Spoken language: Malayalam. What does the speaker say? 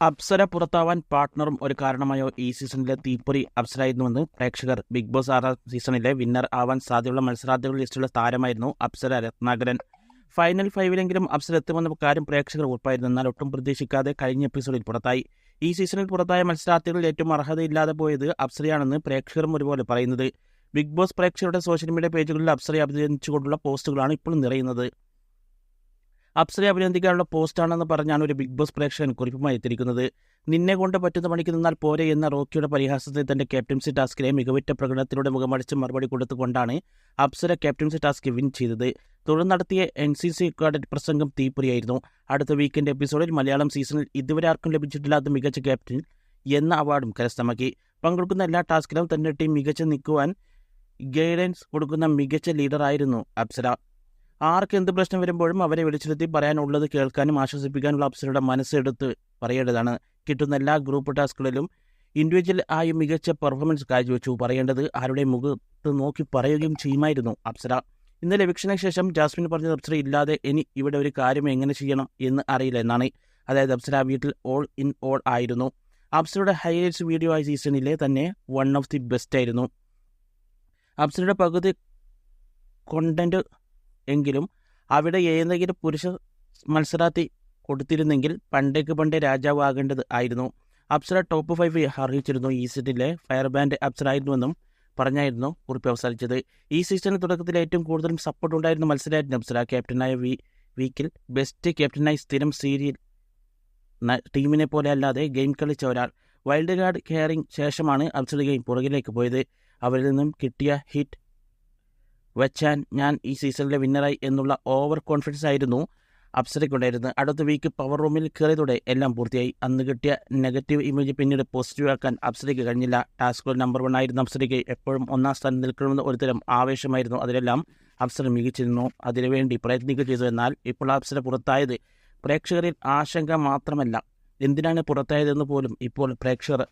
അപ്സര പുറത്താവാൻ പാർട്ട്ണറും ഒരു കാരണമായോ ഈ സീസണിലെ തീപ്പൊരി അപ്സരായിരുന്നുവെന്ന് പ്രേക്ഷകർ ബിഗ് ബോസ് ആറാം സീസണിലെ വിന്നർ ആവാൻ സാധ്യതയുള്ള മത്സരാർത്ഥികളുടെ ലിസ്റ്റിലുള്ള താരമായിരുന്നു അപ്സര രത്നാകരൻ. ഫൈനൽ ഫൈവിലെങ്കിലും അപ്സര എത്തുമെന്ന കാര്യം പ്രേക്ഷകർ ഉറപ്പായിരുന്നു. എന്നാൽ ഒട്ടും പ്രതീക്ഷിക്കാതെ കഴിഞ്ഞ എപ്പിസോഡിൽ പുറത്തായി. ഈ സീസണിൽ പുറത്തായ മത്സരാർത്ഥികളിൽ ഏറ്റവും അർഹതയില്ലാതെ പോയത് അപ്സരയാണെന്ന് പ്രേക്ഷകരും ഒരുപോലെ പറയുന്നത്. ബിഗ് ബോസ് പ്രേക്ഷകരുടെ സോഷ്യൽ മീഡിയ പേജുകളിൽ അപ്സരയെ അഭിനന്ദിച്ചുകൊണ്ടുള്ള പോസ്റ്റുകളാണ് ഇപ്പോൾ നിറയുന്നത്. അപ്സരയെ അഭിനന്ദിക്കാനുള്ള പോസ്റ്റാണെന്ന് പറഞ്ഞാണ് ഒരു ബിഗ് ബോസ് പ്രേക്ഷകൻ കുറിപ്പുമായി എത്തിയിരിക്കുന്നത്. നിന്നെ കൊണ്ട് പറ്റുന്ന പണിക്ക് നിന്നാൽ പോരെ എന്ന റോക്കിയുടെ പരിഹാസത്തിൽ തന്റെ ക്യാപ്റ്റൻസി ടാസ്കിലെ മികവുറ്റ പ്രകടനത്തിലൂടെ മുഖമടിച്ച് മറുപടി കൊടുത്തുകൊണ്ടാണ് അപ്സര ക്യാപ്റ്റൻസി ടാസ്ക് വിൻ ചെയ്തത്. തുടർന്ന് നടത്തിയ എൻ സി സി കാഡറ്റ് പ്രസംഗം തീപ്പൊരിയായിരുന്നു. അടുത്ത വീക്കെൻഡ് എപ്പിസോഡിൽ മലയാളം സീസണിൽ ഇതുവരെ ആർക്കും ലഭിച്ചിട്ടില്ലാത്ത മികച്ച ക്യാപ്റ്റൻ എന്ന അവാർഡും കരസ്ഥമാക്കി. പങ്കെടുക്കുന്ന എല്ലാ ടാസ്കിലും തന്റെ ടീം മികച്ച നിൽക്കുവാൻ ഗൈഡൻസ് കൊടുക്കുന്ന മികച്ച ലീഡറായിരുന്നു അപ്സര. ആർക്ക് എന്ത് പ്രശ്നം വരുമ്പോഴും അവരെ വിളിച്ചിരുത്തി പറയാനുള്ളത് കേൾക്കാനും ആശ്വസിപ്പിക്കാനുള്ള അപ്സരയുടെ മനസ്സെടുത്ത് പറയേണ്ടതാണ്. കിട്ടുന്ന എല്ലാ ഗ്രൂപ്പ് ടാസ്കുകളിലും ഇൻഡിവിജ്വൽ ആയി മികച്ച പെർഫോമൻസ് കാഴ്ചവെച്ചു. പറയേണ്ടത് ആരുടെ മുഖത്ത് നോക്കി പറയുകയും ചെയ്യുമായിരുന്നു അപ്സര. ഇന്നലെ വിക്ഷണ ശേഷം ജാസ്മിൻ പറഞ്ഞത് അപ്സര ഇല്ലാതെ ഇനി ഇവിടെ ഒരു കാര്യം എങ്ങനെ ചെയ്യണം എന്ന് അറിയില്ല എന്നാണ്. അതായത് അപ്സര വീട്ടിൽ ഓൾ ഇൻ ഓൾ ആയിരുന്നു. അപ്സരയുടെ ഹൈലൈറ്റ്സ് വീഡിയോ ആയ സീസണിലെ തന്നെ വൺ ഓഫ് ദി ബെസ്റ്റ് ആയിരുന്നു. അപ്സരയുടെ പകുതി കൊണ്ടന്റ് എങ്കിലും അവിടെ ഏതെങ്കിലും പുരുഷ മത്സരാർത്ഥി കൊടുത്തിരുന്നെങ്കിൽ പണ്ടേക്ക് പണ്ടേ രാജാവ് ആകേണ്ടത് ആയിരുന്നു. അപ്സര ടോപ്പ് ഫൈവ് അറിയിച്ചിരുന്നു ഈ സീസണിലെ ഫയർ ബാൻഡ് അപ്സര ആയിരുന്നുവെന്നും പറഞ്ഞായിരുന്നു കുറിപ്പ് അവസാനിച്ചത്. ഈ സീസണിൽ തുടക്കത്തിൽ ഏറ്റവും കൂടുതൽ സപ്പോർട്ട് ഉണ്ടായിരുന്ന മത്സരമായിരുന്നു അപ്സര. ക്യാപ്റ്റനായ വി വീക്കിൽ ബെസ്റ്റ് ക്യാപ്റ്റനായി സ്ഥിരം സീരിയൽ ടീമിനെ പോലെ അല്ലാതെ ഗെയിം കളിച്ച ഒരാൾ. വൈൽഡ് കാർഡ് കെയറിംഗ് ശേഷമാണ് അപ്സര ഗെയിം പുറകിലേക്ക് പോയത്. അവരിൽ നിന്നും കിട്ടിയ ഹിറ്റ് വെച്ചാൻ ഞാൻ ഈ സീസണിലെ വിന്നറായി എന്നുള്ള ഓവർ കോൺഫിഡൻസ് ആയിരുന്നു. അപ്സരയ്ക്കുണ്ടായിരുന്നത്. അടുത്ത വീക്ക് പവർ റൂമിൽ കയറിയതോടെ എല്ലാം പൂർത്തിയായി. അന്ന് കിട്ടിയ നെഗറ്റീവ് ഇമേജ് പിന്നീട് പോസിറ്റീവ് ആക്കാൻ അപ്സരയ്ക്ക് കഴിഞ്ഞില്ല. ടാസ്കുകൾ നമ്പർ വൺ ആയിരുന്ന അപ്സരയ്ക്ക്. എപ്പോഴും ഒന്നാം സ്ഥാനം നിൽക്കണമെന്ന് ഒരുതരം ആവേശമായിരുന്നു അതിലെല്ലാം. അപ്സര മികച്ചിരുന്നു. അതിനുവേണ്ടി പ്രയത്നിക്കുക ചെയ്തു. എന്നാൽ ഇപ്പോൾ അപ്സര പുറത്തായത് പ്രേക്ഷകരിൽ ആശങ്ക മാത്രമല്ല. എന്തിനാണ് പുറത്തായതെന്ന് പോലും ഇപ്പോൾ പ്രേക്ഷകർ